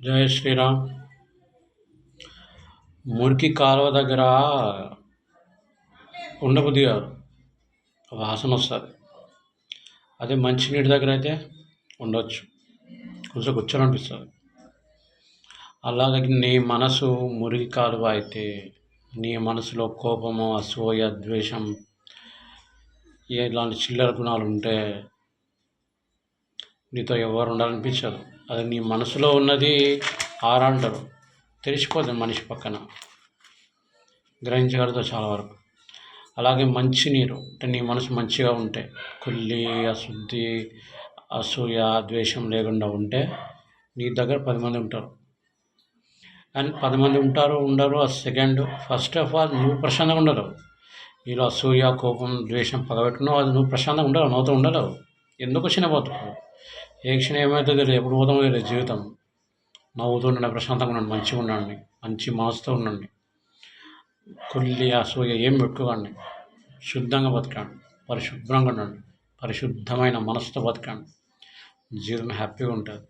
జయ శ్రీరామ్. మురికి కాలువ దగ్గర ఉండబుద్ధి కాదు. వాసన వస్తుంది. అదే మంచినీటి దగ్గర అయితే ఉండొచ్చు. కొంచెం కూర్చొని అనిపిస్తుంది అలాగే నీ మనసు మురికి కాలువ అయితే నీ మనసులో కోపము అసూయ ద్వేషం ఇలాంటి చిల్లర గుణాలు ఉంటే నీతో ఎవరు ఉండాలనిపించదు. అది నీ మనసులో ఉన్నది ఆరా అంటారు. తెలిసిపోతుంది మనిషి పక్కన. గ్రహించగలదు చాలా వరకు. అలాగే మంచినీరు అంటే నీ మనసు మంచిగా ఉంటే కుల్లి అశుద్ధి అసూయ ద్వేషం లేకుండా ఉంటే నీ దగ్గర పది మంది ఉంటారు. అండ్ పది మంది ఉంటారు ఉండరు. ఆ సెకండ్ ఫస్ట్ ఆఫ్ ఆల్ నువ్వు ప్రశాంతంగా ఉండరు. నీలో అసూయ కోపం ద్వేషం పగబెట్టుకున్నావు అది నువ్వు ప్రశాంతంగా ఉండవు నవ్వుతూ ఉండలేవు. ఎందుకు వచ్చిన ఏ క్షణం ఏమవుతుందో తెలియదు ఎప్పుడు పోతామో తెలియదు జీవితం. నవ్వుతూ ఉండండి ప్రశాంతంగా ఉండండి మంచిగా ఉండండి మంచి మనసుతో ఉండండి. కుల్లి అసూయ ఏం పెట్టుకోకండి. శుద్ధంగా బతకండి పరిశుభ్రంగా ఉండండి పరిశుద్ధమైన మనసుతో బతకండి. జీవితం హ్యాపీగా ఉంటుంది.